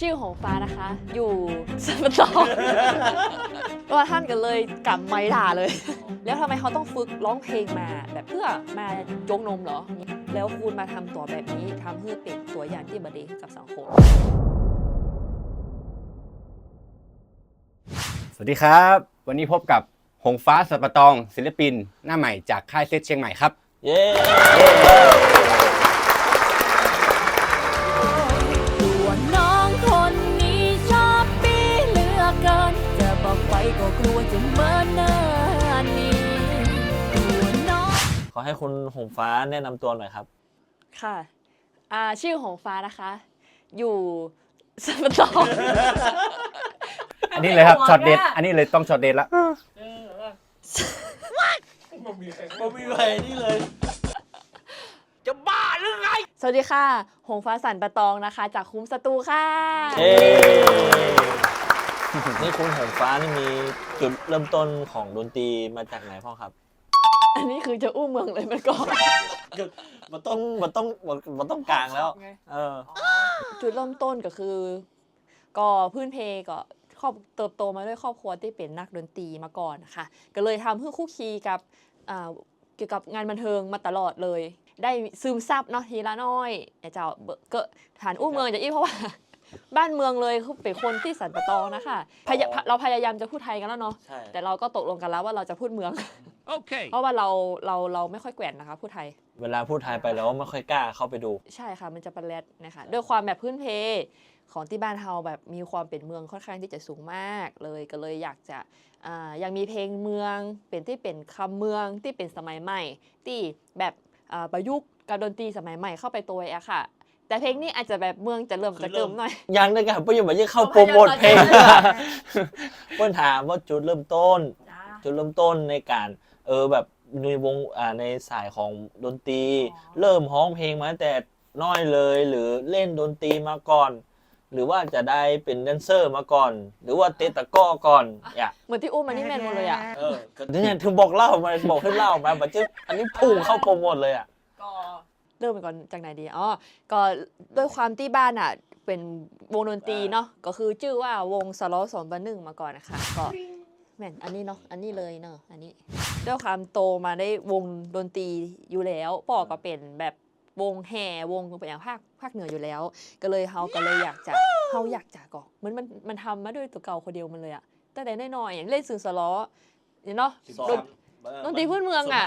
ชื่อของฟ้านะคะ อยู่สัมปตองว่าท่านก็เลยกลับไม้ด่าเลย แล้วทำไมเขาต้องฝึกร้องเพลงมาแบบเพื่อมายกนมเหรอ แล้วคุณมาทำตัวแบบนี้ทำให้เป็นตัวอย่างที่บดีให้กับสังคม สวัสดีครับ วันนี้พบกับหงฟ้าสัปะตอง ศิลปิน หน้าใหม่จากค่ายเซตเชียงใหม่ครับ เย้ ให้คุณหงฟ้าแนะนำตัวหน่อยครับ ค่ะอ่าชื่อของฟ้านะคะ อยู่สัมปตองอันนี้เลยครับช็อตเด็ดอันนี้เลยต้องช็อตเด็ดละบ่มีใครนี่เลยสวัสดีค่ะ หงฟ้าสันปะตองนะคะ จากคุ้มสตูค่ะ เย้นี่คุณหงฟ้านี่มีจุดเริ่มต้นของดนตรีมาจากไหนพ่อครับ อันนี้คือจะอู้เมืองเลยมันก่อนมันต้องมันต้องมันต้องกลางแล้วเออ จุดเริ่มต้นก็คือ ก็พื้นเพก็ครอบเติบโตมาด้วยครอบครัวที่เป็นนักดนตรีมาก่อนนะคะก็เลยทำให้คู่คีกับอ่าเกี่ยวกับงานบันเทิงมาตลอดเลย ได้ซึมซับเนาะทีละน้อยไอ้เจ้าเบอะก็ฐานอู้เมืองจะอี้เพราะว่า บ้านเมืองเลยคือเป็นคนที่สันปะตองนะคะพยาเราพยายามจะพูดไทยกันแล้วเนาะใช่แต่เราก็ตกลงกันแล้วว่าเราจะพูดเมือง Okay. เพราะว่าเราเราเราไม่ค่อยแกว่นนะคะพูดไทย เวลาพูดไทยไปแล้วไม่ค่อยกล้าเข้าไปดู ใช่ค่ะมันจะประแลดนะคะด้วยความแบบพื้นเพของที่บ้านเฮาแบบมีความเป็นเมืองค่อนข้างที่จะสูงมากเลยก็เลยอยากจะอ่ายังมีเพลงเมืองเป็นที่เป็นคำเมืองที่เป็นสมัยใหม่ ที่แบบอ่าประยุกต์กับดนตรีสมัยใหม่เข้าไปตัวอะค่ะ แต่เพลงนี้อาจจะแบบเมืองจะเริ่มจะเกิมหน่อย ยังได้กันเพื่อยังไม่ได้เข้าโปรโมทเพลงเพื่อนถามว่าจุดเริ่มต้นจุดเริ่มต้นในการ เออแบบในวงอ่าในสายของดนตรีอ๋อเริ่มร้องเพลงมาตั้งแต่น้อยเลยหรือเล่นดนตรีมาก่อน หรือว่าจะได้เป็นแดนเซอร์มาก่อน หรือว่าเตะตะกร้อก่อนอย่าเหมือนที่อุ้มมันนี่แมนหมดเลยอะเออเนี่ยถึงบอกเล่ามาบอกให้เล่ามาบัจจุอันนี้พุ่งเข้าโปรโมทเลยอะก็เริ่มไปก่อนจากไหนดีอ๋อก็ด้วยความที่บ้านอะเป็นวงดนตรีเนาะก็คือชื่อว่าวงสโลสองบันหนึ่งมาก่อนนะคะก็ แม่นอันนี้เนาะอันนี้เลยเนาะอันนี้ด้วยความโตมาได้วงดนตรีอยู่แล้วพ่อก็เป็นแบบวงแห่วงเป็นอย่างภาคภาคเหนืออยู่แล้ว ก็เลยเฮาก็เลยอยากจะเฮาอยากจะก่อนเหมือนมันมันทำมาด้วยตัวเก่าคนเดียวมันเลยอะแต่แต่น้อยๆอย่างเล่นสื่อสล้อเนาะดนดนตรีพื้นเมืองอะ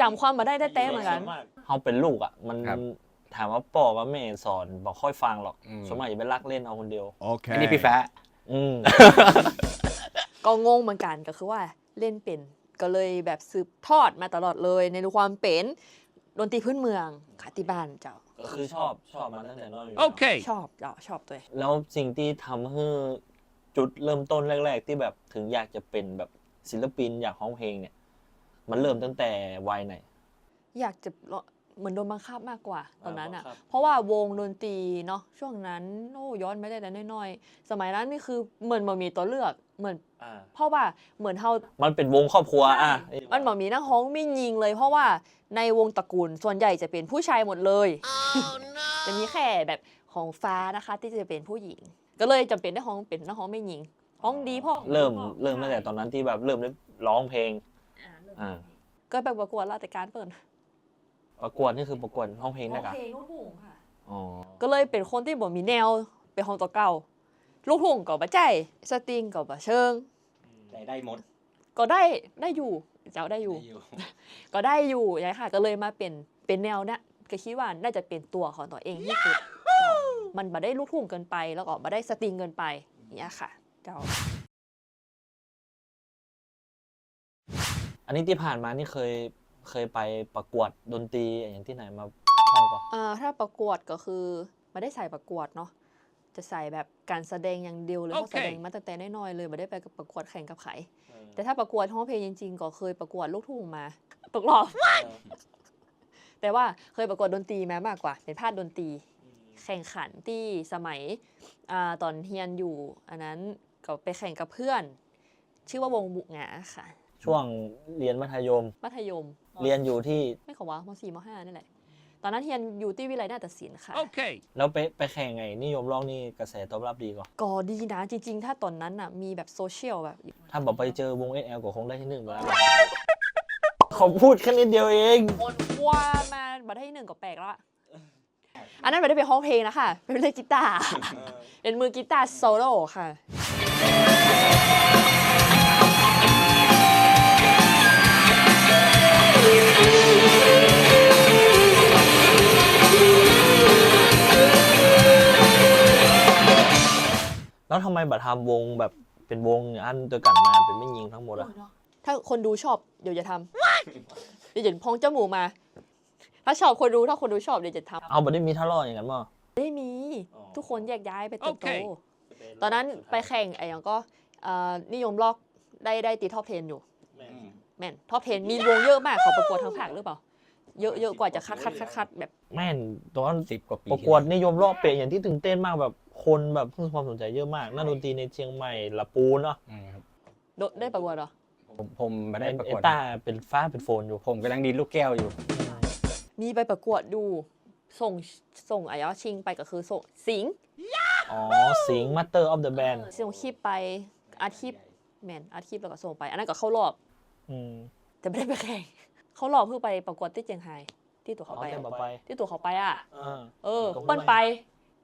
จำความมาได้แต่ๆเหมือนกัน เขาเป็นลูกอะ มันครับถามว่าป่อว่าแม่สอนบอกค่อยฟังหรอกอืมสมัยเป็นรักเล่นเอาคนเดียว Okay. อันนี้พี่ฟ้า อืม ก็งงเหมือนกันก็คือว่าเล่นเป็นก็เลยแบบสืบทอดมาตลอดเลย ในความเป็นดนตรีพื้นเมืองค่ะที่บ้านเจ้าก็คือชอบชอบมาตั้งแต่น้อยอยู่แล้ว Okay. ชอบเจ้าชอบตัวเอง แล้วสิ่งที่ทำให้จุดเริ่มต้นแรก ๆ ที่แบบถึงอยากจะเป็นแบบศิลปินอยากร้องเพลงเนี่ย มันเริ่มตั้งแต่วัยไหน อยากจะเหมือนโดนบังคับมากกว่าตอนนั้นอะ บังคับ เพราะว่าวงดนตรีเนาะช่วงนั้นโอ้ย้อนไม่ได้แต่น้อยๆ สมัยนั้นนี่คือเหมือนมันมีตัวเลือก เหมือนอ่าเพราะว่าเหมือนเฮา มันเป็นวงครอบครัวอะมันบอกมีนักฮ้องไม่ยิงเลย เพราะว่าในวงตระกูลส่วนใหญ่จะเป็นผู้ชายหมดเลย จะมีแค่แบบของฟ้านะคะที่จะเป็นผู้หญิง ก็เลยจำเป็นได้ฮ้องเป็นนักฮ้องไม่ยิงฮ้องดีพ่อเริ่มเริ่มตั้งแต่ตอนนั้นที่แบบเริ่มได้ร้องเพลงอ่าก็ไปประกวดราชการเปิดประกวดนี่คือประกวดร้องเพลงนะครับเพลงลูกทุ่งค่ะอ๋อก็เลยเป็นคนที่บ่มีแนวเป็นของตัวเก่า ลูกทุ่งก็บ่ใจสตริงก็บ่เชิง ได้ได้หมดก็ได้ได้อยู่เจ้าได้อยู่ก็ได้อยู่ยายค่ะก็เลยมาเป็นเป็นแนวเนี้ยก็คิดว่าน่าจะเป็นตัวของตัวเองที่สุดมันบ่ได้ลูกทุ่งเกินไป แล้วก็บ่ได้สตริงเกินไปอย่างเนี้ยค่ะเจ้า อันนี้ที่ผ่านมานี่เคยเคยไปประกวดดนตรีอย่างที่ไหนมาห้องก่อนอ่าถ้าประกวดก็คือไม่ได้ใส่ประกวดเนาะ จะใส่แบบการแสดงอย่างเดียวเลยเพราะโอเคแสดงมาตั้งแต่น้อยๆเลยไม่ได้ไปกับประกวดแข่งกับใครแต่ถ้าประกวดห้องเพลงจริงๆ ก็เคยประกวดลูกทุ่งมาตกรอบแต่ว่าเคยประกวดดนตรีมามากกว่า เป็นภาคดนตรี แข่งขันที่สมัยอาตอนเฮียนอยู่ อันนั้นก็ไปแข่งกับเพื่อน ชื่อว่าวงบุกหงาค่ะ ช่วงเรียนมัธยม มัธยม เรียนอยู่ที่ไม่ขอว่ามสี่มห้านี่แหละ ตอนนั้นเฮียนอยู่ที่วิไลนาฏศิลป์ค่ะ Okay. แล้วไปไปแข่งไงนิยมร้องนี่กระแสตอบรับดีกว่าก็ดีนะจริง ๆ ถ้าตอนนั้นอะมีแบบโซเชียลแบบ ถ้าบอกไปเจอวงเอสแอลก็คงได้ที่หนึ่งแล้วขอพูดแค่นิดเดียวเองคนว่ามาบัได้ที่หนึ่งก็แปลกแล้วอะอันนั้นไม่ได้ไปห้องเพลงนะคะเป็นเล่นกีตาร์ เป็นมือกีตาร์โซโล่ค่ะ แล้วทำไมบัตรทำวงแบบเป็นวงอันตัวกันมาเป็นไม่ยิงทั้งหมดอะถ้าคนดูชอบเดี๋ยวจะทำเดี๋ยวจะพองจมูกมา ถ้าชอบคนดูถ้าคนดูชอบเดี๋ยวจะทำเอาบัตรได้มีท่ารอดอย่างนั้นมั้งไม่มีอ๋อทุกคนแยกย้ายไปเติบโตโอเคตอนนั้นไปแข่งไอ้อย่างก็เอ่อนิยมล็อกได้ได้ตีท็อป10อยู่แม่นท็อป10มีวงเยอะมากขอประกวดทั้งภาคหรือเปล่า เยอะเยอะกว่าจะคัดคัดคัดคัดแบบแม่นตอนนั้นสิบกว่าปีประกวดนิยมรอบเปะอย่างที่ตื่นเต้นมากแบบคนแบบเพิ่งความสนใจเยอะมากนักดนตรีในเชียงใหม่ละปูนเนาะอืมครับโดได้ประกวดเหรอผมผมไม่ได้ประเอกวดต้าเป็นฟ้าเป็นโฟนอยู่ผมกำลังดีดลูกแก้วอยู่ มีไปประกวดดูส่งส่งไอ้ยอชิงไปก็คือส่งสิงห์อ๋อสิงห์มาสเตอร์ออฟเดอะแบนด์ส่งคลิปไปอาทิตย์แมนอาทิตย์แล้วก็ส่งไป อันนั้นก็เข้ารอบอืมแต่ไม่ได้ไปแข่ง เขารอบเพื่อไปประกวดที่เจียงไฮ้ที่ตัวเอาเขาไปแต่อะมาไป ที่ตัวเขาไปอะอ่าเออก็ไม่เปิ้ลไป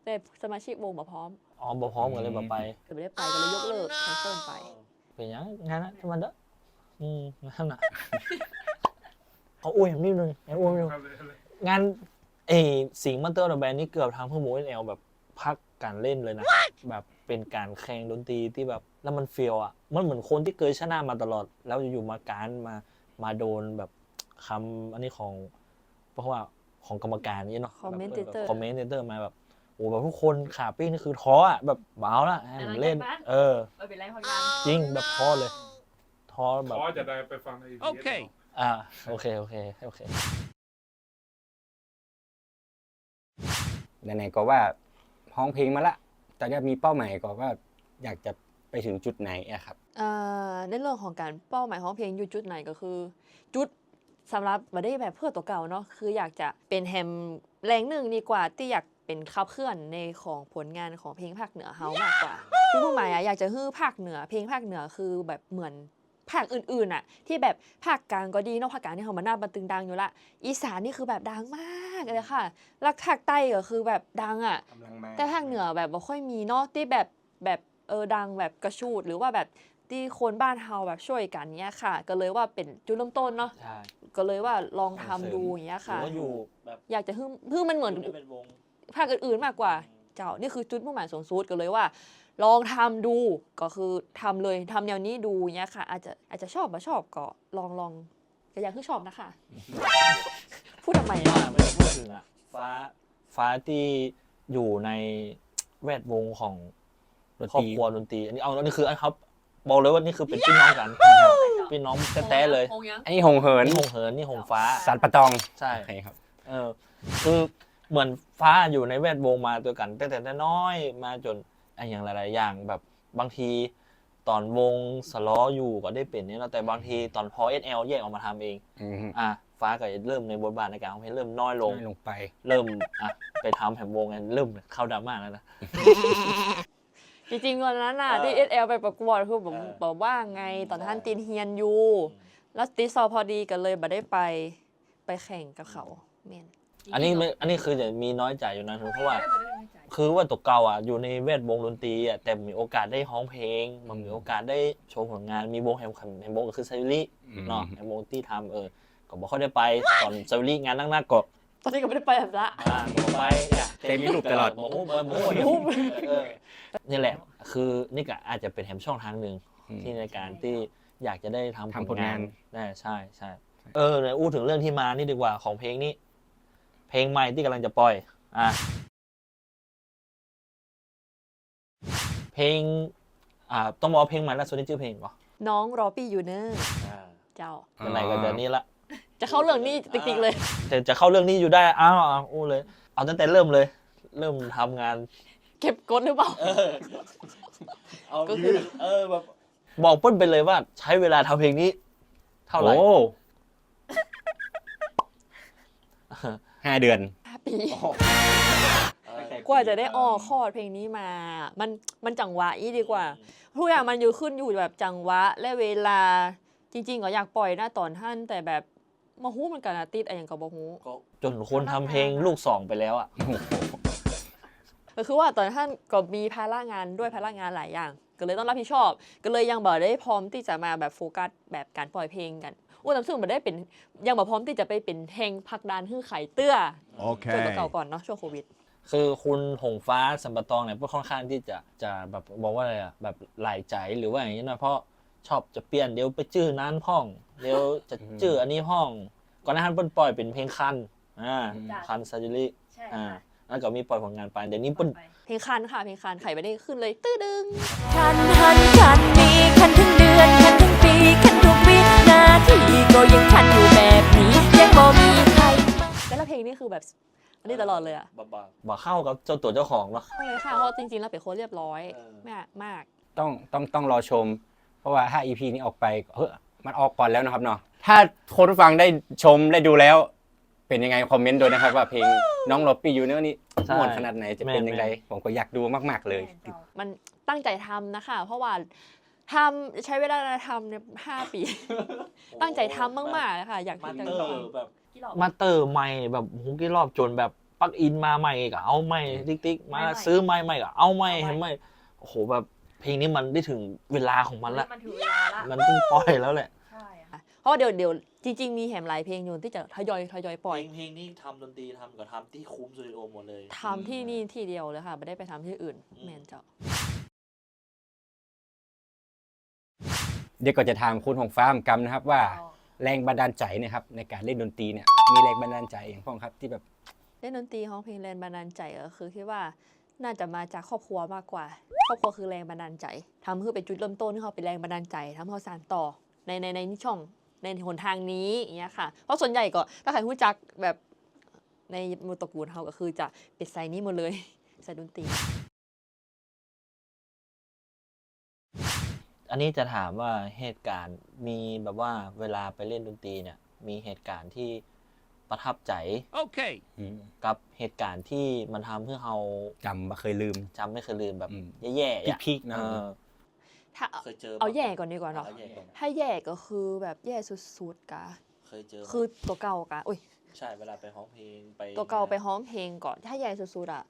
แต่สมาชิกวงมาพร้อมอ๋อบ่พร้อมกันเลยมาไป แต่ไม่ได้ไปก็เลยยกเลิกแคนเซิลไป เป็นยังงานนะทำมันเด้ออืมงานน่ะ เขาอ้วยอย่างนิดนึงไอ้อ้วยนิดนึงงานเอยสิงห์มาสเตอร์ออฟเดอะแบนด์นี่เกือบทางเพื่อหมูเอลแบบพักการเล่นเลยนะ แบบเป็นการแข่งดนตรีที่แบบแล้วมันเฟียวอะ มันเหมือนคนที่เคยชนะมาตลอด แล้วอยู่ๆมาการมามาโดนแบบ คำอันนี้ของ เพราะว่าของกรรมการนี่เนาะ Commentator คอมเมนเตอร์มาแบบโอ้แบบทุกคนขาปิ้งนี่คือท้ออะแบบเบาละให้ผมเล่น เออ ไม่เป็นไรพอกันจริงแบบท้อเลยท้อแบบ ขอจะได้ไปฟังใน EBS Okay. อ่าโอเค โอเคโอเค ไหนๆก็ว่าห้องเพลงมาละตอนนี้มีเป้าหมายก็ว่าอยากจะไปถึงจุดไหนอะครับอ่าในเรื่องของการเป้าหมายของเพลงอยู่จุดไหนก็คือ จุด สำหรับมาได้แบบเพื่อตัวเก่าเนาะคืออยากจะเป็นแฮมแรงหนึ่งดีกว่าที่อยากเป็นขับเคลื่อนในของผลงานของเพลงภาคเหนือเฮามากกว่าคือมุ่งหมายอะอยากจะฮื้อภาคเหนือ เพลงภาคเหนือคือแบบเหมือนภาคอื่นๆอะที่แบบภาคกลางก็ดีเนอกภาคกลางนี่เขามาหน้าบันตึงดังอยู่ละอีสานนี่คือแบบดังมากเลยค่ะแลักภาคใต้ก็คือแบบดังอะแต่ภาคเหนือแบบบ่ค่อยมีเนาะที่แบบแบบเออดังแบบกระชูดหรือว่าแบบ ที่คนบ้านเฮาแบบช่วยกันเนี้ยค่ะ ก็เลยว่าเป็นจุดเริ่มต้นเนาะใช่ก็เลยว่าลองทำดูอย่างเงี้ยค่ะก็อยู่แบบอยากจะฮึ่มฮึ่มมันเหมือนได้เป็นวง ภาคอื่นๆมากกว่า เจ้า นี่คือจุดมุ่งหมายสูงสุดก็เลยว่า ลองทำดูก็คือทำเลยทำแนวนี้ดูเนี้ยค่ะ อาจจะอาจจะชอบมาชอบก็ลองลองก็อยากคือชอบนะคะ พูดทำไมว่าอะไม่ได้พูดถึงอะฟ้าฟ้าที่อยู่ในแวดวงของดนครอตบรีครัวดนตรีอันนี้เอาอันนี้คืออันครับ บอกเลยว่านี่คือเป็นพี่น้องกันพี่น้องแท้ๆเลยงงยังอันนี้หงเหินนี่หงเหินนี่หงฟ้าสันปะตองใช่โอเคครับ เออคือเหมือนฟ้าอยู่ในแวดวงมาตัวกันตั้งแต่น้อยมาจนไอ้อย่างหลาย ๆ อย่างแบบบางทีตอนวงสล้ออยู่ก็ได้เป็นนี่เนาะแต่บางทีตอนพอเอสแอลแยกออกมาทำเองอืมอะฟ้าก็เริ่มในบทบาทในการของเพลงเริ่มน้อยลง ลงไป เริ่มอะไปทำแผ่นวงกันเริ่มเข้าดราม่าแล้วนะ จริงๆตอนนั้นน่ะเออที่ SL ไปประกวดคือผมเออบอกว่าไงตอนท่านใช่ตีนเฮียนอยู่แล้วติดสอบพอดีกันเลยบ่ได้ไปไปแข่งกับเขาเมนอันนี้ไม่อันนี้คือจะมีน้อยใจอยู่นะเพราะว่า คือว่าตัวเก่าอะอยู่ในแวดวงดนตรีอะแต่มีโอกาสได้ร้องเพลง มันมีโอกาสได้โชว์ผลงานมีวงแฮมคันแฮมวงก็คือไซริอืมเนาะแฮมวงที่ทำเออก็บอกเขาได้ไปตอนไซริงานนั่งหน้าก็ ตอนนี้ก็ไม่ได้ไปแบบละ อ่าบอกไปเนี่ยเต็มมีรูปตลอดโมโหโมโหเออนี่แหละ คือนี่ก็อาจจะเป็นแฮมช่องทางหนึ่งอืม ที่ในการที่อยากจะได้ทำทำผลงาน ได้ใช่ใช่เออเนี่ยอู้ถึงเรื่องที่มานี่ดีกว่าของเพลงนี้ เพลงใหม่ที่กำลังจะปล่อย อะ เพลง อ่า ต้องบอกว่าเพลงใหม่ล่าสุดนี่ชื่อเพลงก่อนน้องรอปี้อยู่เนอร์เจ้า เป็นไรกันเดี๋ยวนี้ละ จะเข้าเรื่องนี้จริงๆเลย แต่จะเข้าเรื่องนี้อยู่ได้ อ้าวอ้าวอู้เลย เอาตั้งแต่เริ่มเลย เริ่มทำงาน เก็บกดหรือเปล่าก็คือ เออแบบบอกเปิ้ลไปเลยว่า ใช้เวลาทำเพลงนี้ เท่าไหร่ โอ้ห้าเดือน ห้าปี กว่าจะได้ออกคอร์ดเพลงนี้มา มันมันจังหวะอีดีกว่า ทุกอย่างมันอยู่ขึ้นอยู่แบบจังหวะและเวลา จริง ๆ ก็อยากปล่อยหน้าตอนท่านแต่แบบ มาฮู้มันกันนะติดอะไรอย่างกับบ่ฮู้ก็จนคนทำเพลงลูกสองไปแล้วอะ ก็คือว่าตอนท่านก็มีภาระงานด้วยภาระงานหลายอย่าง ก็เลยต้องรับผิดชอบ ก็เลยยังบ่ได้พร้อมที่จะมาแบบโฟกัสแบบการปล่อยเพลงกันอ้วนน้ำซึ่งบ่ได้เป็นยังบ่พร้อมที่จะไปเป็นแห่งพักดานฮื้อไข่เตื้อช่วง Okay. เก่าๆก่อนเนาะช่วงโควิด คือคุณหงฟ้าสัมปะตองเนี่ยก็ค่อนข้างที่จะจะแบบบอกว่าอะไรอะแบบหลายใจหรือว่าอย่างนี้นะเพราะ ชอบจะเปลี่ยนเดี๋ยวไปจื้อนั้นพ่อง เดี๋ยวจะจื้ออันนี้พ่อง ก่อนหน้านั้นเปิ้นปล่อยเป็นเพลงคันอ่าจ้ะ คันซาจิลิใช่อ่าค่ะแล้วก็มีปล่อยผลงานไปเดี๋ยวนี้เปิ้นไปเพลงคันค่ะเพลงคันไข่ไม่ได้ขึ้นเลยตื้อดึง คันหันคันมีคันทั้งเดือนคันทั้งปีคันทุกวินาทีก็ยังคันอยู่แบบนี้ยังบ่มีใครมาแต่ละเพลงนี่คือแบบอันนี้ตลอดเลยอะบ่บ่บ่เข้ากับเจ้าตัวเจ้าของเนาะเอาเลยค่ะเพราะจริงๆแล้วเป็นคนเรียบร้อยเออมากมาก ต้องต้องต้องรอชม เพราะว่าถ้า EP นี้ออกไปเฮ้ยมันออกก่อนแล้วนะครับเนาะถ้าคนฟังได้ชมได้ดูแล้ว เป็นยังไงคอมเมนต์ด้วยนะครับ ว่าเพลงน้องลอปปี้ยูเนอร์นี่ม่วนขนาดไหนจะเป็นยังไงผมก็อยากดูมาก ๆเลย มันตั้งใจทำนะคะ เพราะว่าทำใช้เวลาทำเนี่ยห้าปี ตั้งใจทำมากๆเลยค่ะ อยากมาที่จะเตอร์แบบ กี่รอบ มาเตอร์ใหม่แบบฮุกกี่รอบจนแบบปลั๊กอินมาใหม่ก็เอาใหม่ติ๊กติ๊กมาใหม่ๆซื้อใหม่ใหม่ก็เอาใหม่เอาใหม่ เห็นไหมโอ้โหแบบ เพลงนี้มันได้ถึงเวลาของมันละมันถึงเวลาละมันต้องปล่อยแล้วแหละใช่ค่ะเพราะว่าเดี๋ยวเดี๋ยวจริง ๆ มีแหมหลายเพลงอยู่ที่จะทยอยทยอยปล่อยเพลงนี้ทำดนตรีทำกับทำที่คุ้มสตูดิโอหมดเลย ทำที่นี่ที่เดียวเลยค่ะ ไม่ได้ไปทำที่อื่นอืม แมนเจ้า เดี๋ยวก็จะถามคุณหงฟ้ามกำนะครับว่าอ๋อแรงบันดาลใจเนะครับในการเล่นดนตรีเนี่ยมีแรงบันดาลใจอย่างพ้องครับที่แบบ เล่นดนตรีของเพลงแรงบันดาลใจก็คือคิดว่า น่าจะมาจากครอบครัวมากกว่า ครอบครัวคือแรงบันดาลใจทำเพื่อเป็นจุดเริ่มต้นที่เขาเป็นแรงบันดาลใจทำให้เขาสานต่อในในในช่องในหนทางนี้อย่างเงี้ยค่ะ เพราะส่วนใหญ่ก็ถ้าใครรู้จักแบบในมูตระกูลเขาก็คือจะเป็นสายนี้หมดเลยสายดนตรีอันนี้จะถามว่าเหตุการณ์มีแบบว่าเวลาไปเล่นดนตรีเนี่ยมีเหตุการณ์ที่ ประทับใจ Okay. อืมกับเหตุการณ์ที่มันทำให้เราจำมาเคยลืมจำไม่เคยลืมแบบอืมแย่ๆอะพีคๆนะเออถ้าเคยเจอเอาแย่ก่อนดีกว่าเนาะเอาแย่ก่อนถ้าแย่ก็คือแบบแย่สุดๆกะเคยเจอไหมคือตัวเก่ากะอุ้ยใช่เวลาไปร้องเพลงไปตัวเก่าไปฮ้องเพลงก่อนถ้าแย่สุดๆอะ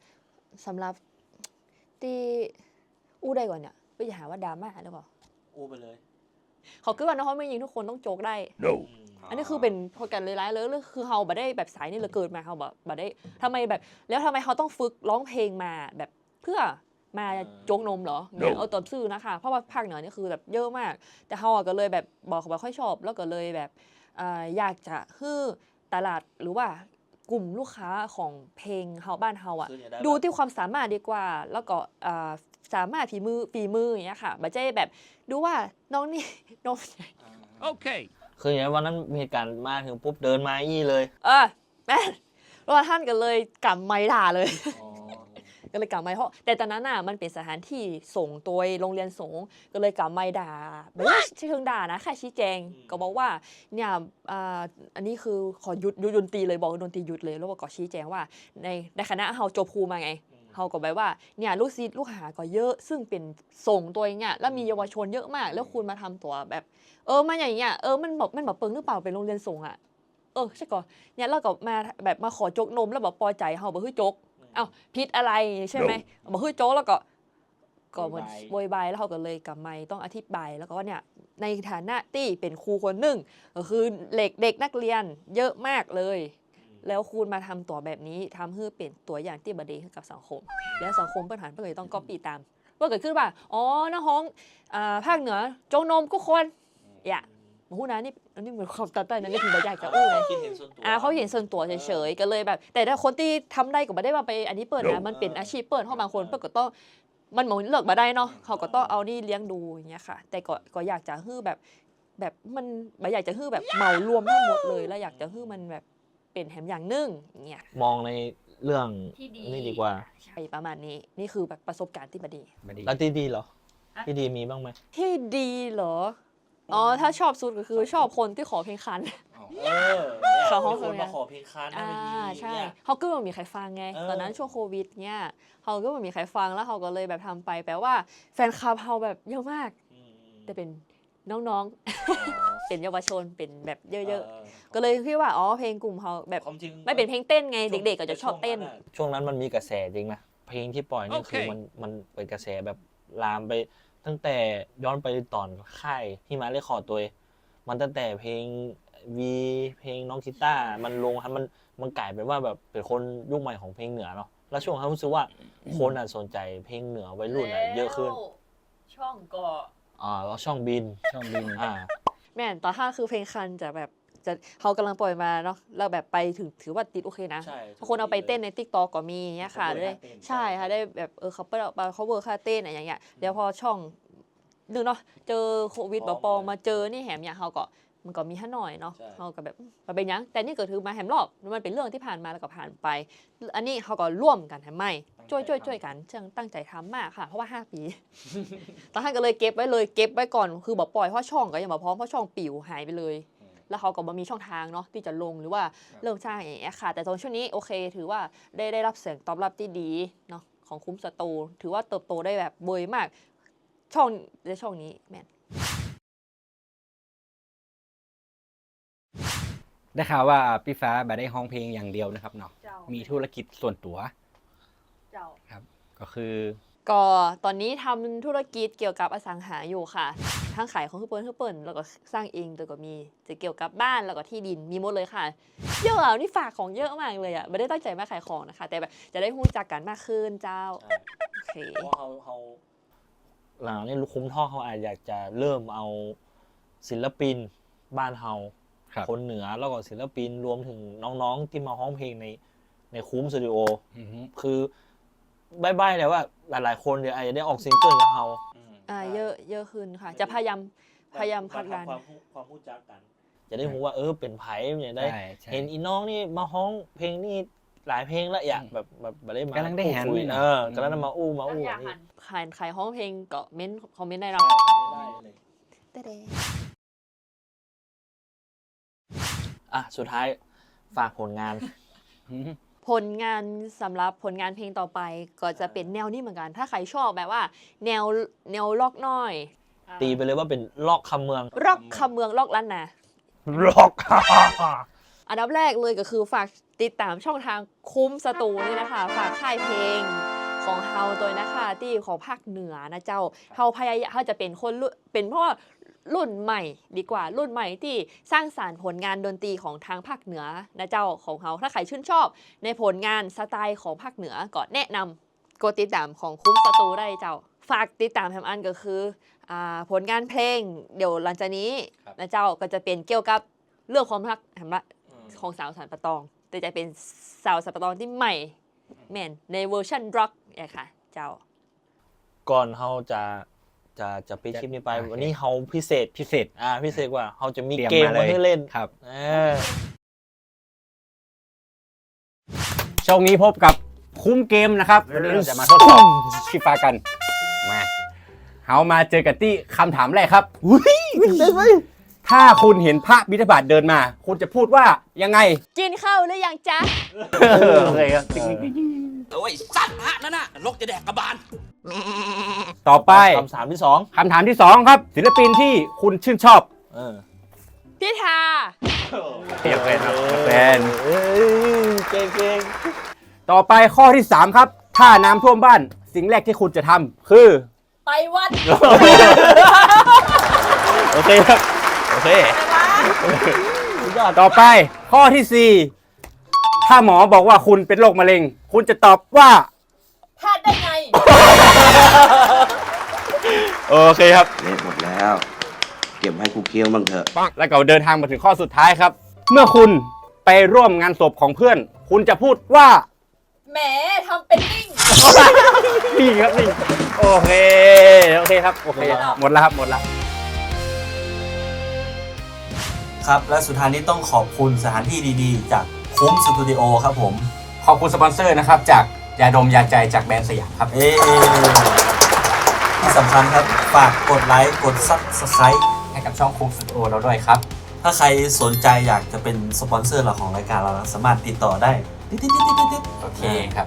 สำหรับที่อู้ได้ก่อนเนี่ยไม่อย่าหาว่าดราม่าหรือเปล่าอู้ไปเลยเขาคิดว่าน้องไม่ยิงทุกคนต้องโจกได้ No. อันนี้คือเป็นพอกันเลยร้ายเลยเลยคือเขาบ่ได้แบบสายนี่เลยเกิดมาเขาแบบบ่ได้ทำไมแบบ แล้วทำไมเขาต้องฝึกร้องเพลงมาแบบเพื่อมาโจกนมเหรอเนี่ยเอาตอนซื่อนะคะ เพราะว่าภาคเหนือนี่คือแบบเยอะมาก แต่เขาอะก็เลยแบบบอกเขาบ่ค่อยชอบ แล้วก็เลยแบบอ่าอยากจะให้ตลาดหรือว่ากลุ่มลูกค้าของเพลงเฮาบ้านเฮาอะคืออย่าได้ดูแบบที่ความสามารถดีกว่า แล้วก็อ่าสามารถฝีมือฝีมืออย่างเงี้ยค่ะบัจเจ้แบบดูว่าน้องนี่น้อง Okay. คืออย่างวันนั้นมีเหตุการณ์มาถึงปุ๊บเดินมาอี้เลย เออแม่แล้วท่านก็เลยกำไม้ด่าเลย ก็เลยกำไม้เพราะแต่ตอนนั้นน่ะมันเป็นสถานที่ส่งตัวโรงเรียนสงฆ์ก็เลยกำไม้ด่าไม่ใช่เชิงด่านะแค่ชี้แจงอืมก็บอกว่าเนี่ยอ่าอันนี้คือขอหยุดหยุดดนตรีเลยบอกว่าดนตรีหยุดเลยแล้วก็ชี้แจงว่าในในคณะเฮาจบครูมาไง เขาก็แบบว่าเนี่ยลูกศิษย์ลูกหาก็เยอะ ซึ่งเป็นส่งตัวอย่างเงี้ยแล้วมีเยาวชนเยอะมาก แล้วคุณมาทำตัวแบบ เออมาอย่างเงี้ยเออมันบอกมันบอกเปิงหรือเปล่าเป็นโรงเรียนส่งอะเออใช่ก่อนเนี่ยเราก็มาแบบมาขอจกนมแล้วบอกพอใจเขาบอกเฮ้ยจกเอ้าพิษอะไรใช่ไหมบอกเฮ้ยจกแล้วก็ก็เหมือนโวยวายแล้วเขาก็เลยกลับไม่ต้องอธิบายแล้วก็ว่าเนี่ยในฐานะที่เป็นครูคนหนึ่งก็คือเด็กเด็กนักเรียนเยอะมากเลย แล้วคุณมาทำตัวแบบนี้ทำให้เป็นตัวอย่างที่บดีให้กับสังคม แล้วสังคมปัญหาเพื่อเลยต้องก๊อปปี้ตาม ว่าเกิดขึ้นว่าอ๋อน้าฮ้องอ่าภาคเหนือจงนมกุกคนอย่าโอ้โหนะนี่อันนี้เหมือนความตัดแต่นั้นนี่ถึงบอยากจะอู้ไงคิดเห็นส่วนตัวอ่าเขาเห็นส่วนตัวเฉยๆก็เลยแบบ แต่ถ้าคนที่ทำได้ก็ไม่ได้มาไปอันนี้เปิดนะมันเป็นอาชีพเปิดเพราะบางคนเปิดก็ต้องมันเหมือนเลิกมาได้เนาะเขาก็ต้องเอานี่เลี้ยงดูอย่างเงี้ยค่ะ แต่ก็ก็อยากจะฮื้อแบบแบบมันไม่อยากจะฮื้อแบบเหมารวมทั้งหมดเลย แล้วอยากจะฮื้อมันแบบ เป็นแถมอย่างหนึ่งอย่างเงี้ยมองในเรื่องที่ดี นี่ดีกว่าใช่ประมาณนี้นี่คือแบบประสบการณ์ที่บดีบดีแล้วที่ดีเหรอที่ดีมีบ้างไหมที่ดีเหรอ อ๋อ ถ้าชอบสุดก็คือชอบคนที่ขอเพลงคัน เออเนี่ยเขาเขามีคนเคยมาขอเพลงค้านหน้าอ่าเวทีใช่เนี่ย เขาก็ไม่มีใครฟังไง เออ ตอนนั้นช่วงโควิดเนี่ยเขาก็ไม่มีใครฟังแล้วเขาก็เลยแบบทำไปแปลว่าแฟนคลับเขาแบบเยอะมาก อืมแต่เป็น น้องๆ เป็นเยาวชนเป็นแบบเยอะๆๆก็เลยคิดว่าอ๋อเพลงกลุ่มเขาแบบความจริงไม่เป็นเพลงเต้นไงช่วงเด็กๆก็จะชอบเต้น ช่วงนั้นมันมีกระแสจริงนะเพลงที่ปล่อยนี่โอเคคือมันมันเป็นกระแสแบบลามไป ตั้งแต่ย้อนไปตอนค่ายที่มาเรคคอร์ดตัวเองมันตั้งแต่เพลงวีเพลงน้องกีตาร์มันลงครับมันมันกลายเป็นว่าแบบเป็นคนยุคใหม่ของเพลงเหนือเนาะแล้วช่วงนั้นรู้สึกว่าคนอะสนใจเพลงเหนือวัยรุ่นอะเยอะขึ้น ช่องก็ อ่าแล้วช่องบินช่องบินอ่าแม่นตอนห้าคือเพลงคันจะแบบจะเขากำลังปล่อยมาเนาะแล้วแบบไปถึงถือว่าติดโอเคนะ ใช่คนเอาไปเต้นในติ๊กต็อกก็มีเนี่ยค่ะ cover ได้ท่าเต้นใช่ค่ะได้แบบเออเขาเปิดมาเขาเวอร์ค่าเต้นอะไรอย่างเงี้ยแล้วพอช่องนึงเนาะเจอโควิดพร้บอมปอเลยมาเจอนี่แหมเนี่ยเขาก็ มันก็มีให้หน่อยเนาะใช่เขาก็แบบอืมมันเป็นหยังแต่นี่ก็ถือมาแหมรอบมันเป็นเรื่องที่ผ่านมาแล้วก็ผ่านไป อันนี้เขาก็ร่วมกันทำไมช่วยช่วยช่วยกันเชิงตั้งใจทำมากค่ะ เพราะว่า 5 ปีตอนท่านก็เลยเก็บไว้เลยเก็บไว้ก่อน คือบอกปล่อยเพราะช่องก็ยังบอกพร้อมเพราะช่องปิวหายไปเลย แล้วเขาก็บ่มีช่องทางเนาะที่จะลงหรือว่าเริ่มสร้างอย่างเงี้ยค่ะ แต่ตอนช่วงนี้โอเค ถือว่าได้ได้รับเสียงตอบรับที่ดีเนาะของคุ้มสตูถือว่าเติบโตได้แบบเบยมากช่องในช่องนี้แม่น ได้ข่าวว่าพี่ฟ้าแบบได้ห้องเพลงอย่างเดียวนะครับเนาะมีธุรกิจส่วนตัวเจ้าก็คือ ก็ตอนนี้ทำธุรกิจเกี่ยวกับอสังหาอยู่ค่ะ ทั้งขายของคือเปิ้ลคือเปิ้ลแล้วก็สร้างเองแต่ก็มี จะเกี่ยวกับบ้านแล้วก็ที่ดินมีหมดเลยค่ะ เยอะอะนี่ฝากของเยอะมากเลยอะไม่ได้ตั้งใจมาขายของนะคะ แต่แบบจะได้หู้จักกันมากขึ้นเจ้าใช่โอเคเพราะเขาเขาหลังนี้คุ้มท่อเขาอาจอยากจะเริ่มเอาศิลปินบ้านเฮา ครับคนเหนือแล้วก็ศิลปินรวมถึงน้องๆ ที่มาร้องเพลงในในคุ้มสตูดิโออือฮึคือบายบายแต่ว่าหลายๆ คนเดี๋ยวอาจจะได้ออกซิงเกิลกับเฮาอ่าเยอะเยอะขึ้นค่ะ จะพยายามพยายามพักดันความความพูดจักกัน จะได้รู้ว่าเออเป็นไผ่เนี่ยได้ใช่ใช่เห็นอีน้องนี่มาฮ้องเพลงนี่หลายเพลงแล้วอยากแบบแบบแบบได้มากำลังได้เห็นพูคุยนี่นะเออกำลังมาอู้มาอู้อันนี้ขายขายห้องเพลงก็เม้นคอมเมนต์ได้ได้เนาะเลย อะสุดท้ายฝากผลงานอือฮึผลงานสำหรับผลงานเพลงต่อไปก็จะเป็นแนวนี้เหมือนกัน ถ้าใครชอบแบบว่า แนวแนวล็อกน้อยตีไปเลยว่าเป็นลอกคำเมืองร็อกคำเมืองล็อกล้านนาลอกอันดับแรกเลยก็คือฝากติดตามช่องทางคุ้มสตูนี่นะคะ ฝากค่ายเพลงของเฮาตัวนะคะที่ของภาคเหนือนะเจ้าเฮาพยายามเฮาจะเป็นคนรุ่นเป็นเพราะว่า รุ่นใหม่ดีกว่ารุ่นใหม่ที่สร้างสารรค์ผลงานดนตรีของทางภาคเหนือนะเจ้าของเฮาถ้าใครชื่นชอบ ในผลงานสไตล์ของภาคเหนือก็แนะนำกดติดตามของคุ้มสตูได้เจ้า ฝากติดตามทำอันก็คืออาผลงานเพลงเดี๋ยวหลังจากนี้ครับนะเจ้าก็จะเป็นเกี่ยวกับเรื่องความรักเห็นปะของสาวสันปะตอง แต่จะเป็นสาวสันปะตองที่ใหม่แมนในเวอร์ชันร็อกเนี่ยค่ะ เจ้า ก่อนเราจะ จะจะปิดคลิปนี้ไปโอเควันนี้เราพิเศษพิเศษ อ่าพิเศษกว่าเราจะมีเตรียมเกมมาเลมายให้เล่นครับเออช่วงนี้พบกับคุ้มเกมนะครับวันนี้เราจะมาทดสอบพี่ฟ้ากันมาเฮามาเจอกันที่คำถามแรกครับได้ไหมถ้าคุณเห็นพระบิณฑบาตเดินมา คุณจะพูดว่ายังไง กินข้าวหรือยังจ๊ะโอเคครับโอ้ยสัตว์ฮะนั่นน่ะนรกจะแดกกระบาล ต่อไปคำถามที่สองคำถามที่สองครับ ศิลปินที่คุณชื่นชอบเออพี่ทาอยากเป็นครับอยากเป็น เอ้ยเก่งเก่งต่อไปข้อที่ 3 ครับ ถ้าน้ำท่วมบ้าน สิ่งแรกที่คุณจะทำคือไปวัดโอเคครับ โอเค สุดยอดต่อไปข้อที่ 4 ถ้าหมอบอกว่าคุณเป็นโรคมะเร็ง คุณจะตอบว่าพลาดได้ไง โอเคครับ เละหมดแล้ว เก็บให้กูเคี้ยวบ้างเถอะแล้วก็เดินทางมาถึงข้อสุดท้ายครับ เมื่อคุณไปร่วมงานศพของเพื่อน คุณจะพูดว่า แหมทำเป็นนิ่ง นี่ครับนี่โอเค โอเคครับ โอเค หมดแล้วครับ หมดแล้ว ครับ และสุดท้ายนี้ต้องขอบคุณสถานที่ดีๆ จากคุ้มสตูดิโอครับผม ขอบคุณสปอนเซอร์นะครับ จากยาดมยาใจจากแบรนด์สยามครับ เอ้ ที่สำคัญครับ ฝากกดไลค์ กดซับสไครต์กับช่องคุกสตูดิโอเราด้วยครับ ถ้าใครสนใจอยากจะเป็นสปอนเซอร์หลักของรายการเรานะสามารถติดต่อได้ติ๊ดติ๊ดติ๊ดติ๊ดติ๊ดโอเคครับ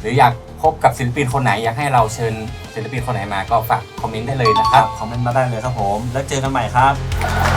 หรืออยากพบกับศิลปินคนไหนอยากให้เราเชิญศิลปินคนไหนมาก็ฝากคอมเมนต์ได้เลยนะคครัรับบ คอมเมนต์มาได้เลยครับผม แล้วเจอกันใหม่ครับ